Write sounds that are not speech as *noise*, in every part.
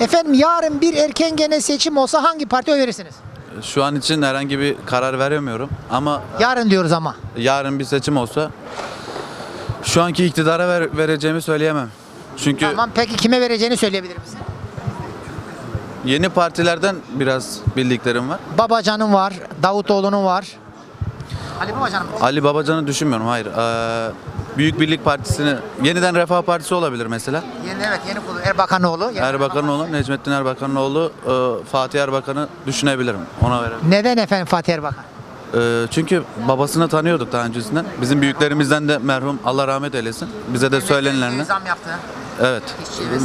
Efendim yarın bir erken gene seçim olsa hangi partiye oy verirsiniz? Şu an için herhangi bir karar veremiyorum ama Yarın diyoruz ama. yarın bir seçim olsa şu anki iktidara ver- vereceğimi söyleyemem. Çünkü Tamam peki kime vereceğini söyleyebilir misin? yeni partilerden biraz bildiklerim var. Babacan'ın var, Davutoğlu'nun var. Ali Babacan'ın mı? Ali Babacan'ı düşünmüyorum. Hayır. Ee, Büyük Birlik Partisi'ni yeniden Refah Partisi olabilir mesela. Yeni, evet yeni kurulu Erbakanoğlu. Yeni Erbakanoğlu, Necmettin Erbakanoğlu, e, Fatih Erbakan'ı düşünebilirim. Ona verebilirim. Neden efendim Fatih Erbakan? Ee, çünkü babasını tanıyorduk daha öncesinden. Bizim büyüklerimizden de merhum Allah rahmet eylesin. Bize de söylenilenler. Zam yaptı. Evet.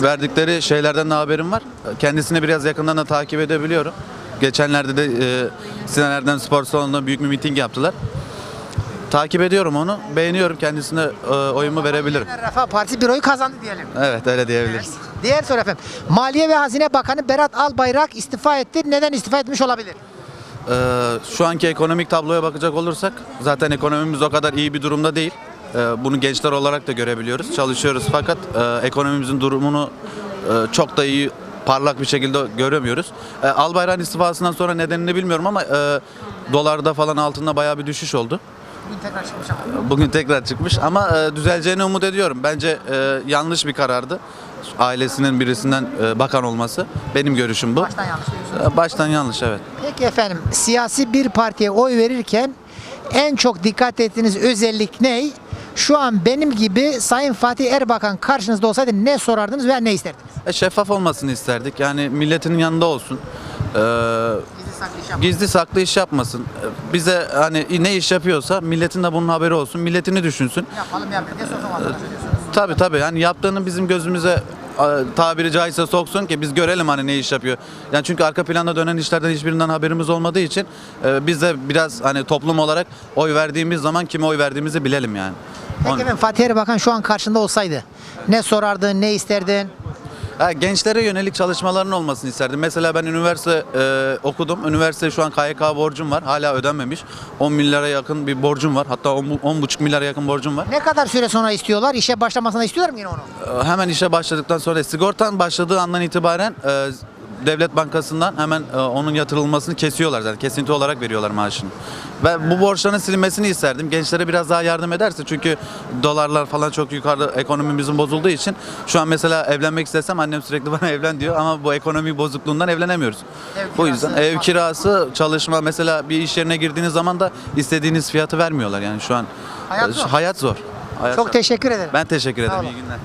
Verdikleri şeylerden de haberim var. Kendisini biraz yakından da takip edebiliyorum. Geçenlerde de e, Sinan Erdem Spor Salonu'nda büyük bir miting yaptılar. Takip ediyorum onu. Beğeniyorum kendisine e, oyumu verebilirim. Refah Partisi bir oy kazandı diyelim. Evet öyle diyebiliriz. Diğer soru efendim. Maliye ve Hazine Bakanı Berat Albayrak istifa etti. Neden istifa etmiş olabilir? Ee, şu anki ekonomik tabloya bakacak olursak zaten ekonomimiz o kadar iyi bir durumda değil. Ee, bunu gençler olarak da görebiliyoruz. Çalışıyoruz fakat e, ekonomimizin durumunu e, çok da iyi parlak bir şekilde göremiyoruz. E, Albayrak'ın istifasından sonra nedenini bilmiyorum ama e, dolarda falan altında bayağı bir düşüş oldu. Bugün tekrar çıkmış ama. Bugün tekrar çıkmış ama e, düzeleceğini umut ediyorum. Bence e, yanlış bir karardı. Ailesinin birisinden e, bakan olması. Benim görüşüm bu. Baştan yanlış. E, Baştan yanlış evet. Peki efendim siyasi bir partiye oy verirken en çok dikkat ettiğiniz özellik ne? Şu an benim gibi Sayın Fatih Erbakan karşınızda olsaydı ne sorardınız veya ne isterdiniz? E, şeffaf olmasını isterdik. Yani milletin yanında olsun. Ee, Gizli saklı iş gizli saklı iş yapmasın. Bize hani ne iş yapıyorsa milletin de bunun haberi olsun. Milletini düşünsün. Yapalım yapalım diye sorun Tabii tabii. Yani yaptığını bizim gözümüze tabiri caizse soksun ki biz görelim hani ne iş yapıyor. Yani çünkü arka planda dönen işlerden hiçbirinden haberimiz olmadığı için e, biz de biraz hani toplum olarak oy verdiğimiz zaman kime oy verdiğimizi bilelim yani. Peki Onun- efendim Fatih Erbakan şu an karşında olsaydı ne sorardın, ne isterdin? Ha, gençlere yönelik çalışmaların olmasını isterdim. Mesela ben üniversite e, okudum. Üniversite şu an KYK borcum var. Hala ödenmemiş. 10 milyara yakın bir borcum var. Hatta 10 10,5 milyara yakın borcum var. Ne kadar süre sonra istiyorlar? İşe başlamasını istiyorlar mı yine onu? E, hemen işe başladıktan sonra sigortan başladığı andan itibaren e, Devlet Bankası'ndan hemen e, onun yatırılmasını kesiyorlar zaten. Kesinti olarak veriyorlar maaşını. Ve bu borçların silinmesini isterdim. Gençlere biraz daha yardım ederse çünkü dolarlar falan çok yukarıda ekonomimizin bozulduğu için şu an mesela evlenmek istesem annem sürekli *laughs* bana evlen diyor ama bu ekonomi bozukluğundan evlenemiyoruz. Ev bu yüzden ev kirası, çalışma mesela bir iş yerine girdiğiniz zaman da istediğiniz fiyatı vermiyorlar yani şu an Hayat e, zor. hayat zor. Hayat Çok zor. teşekkür ederim. Ben teşekkür ederim. İyi günler.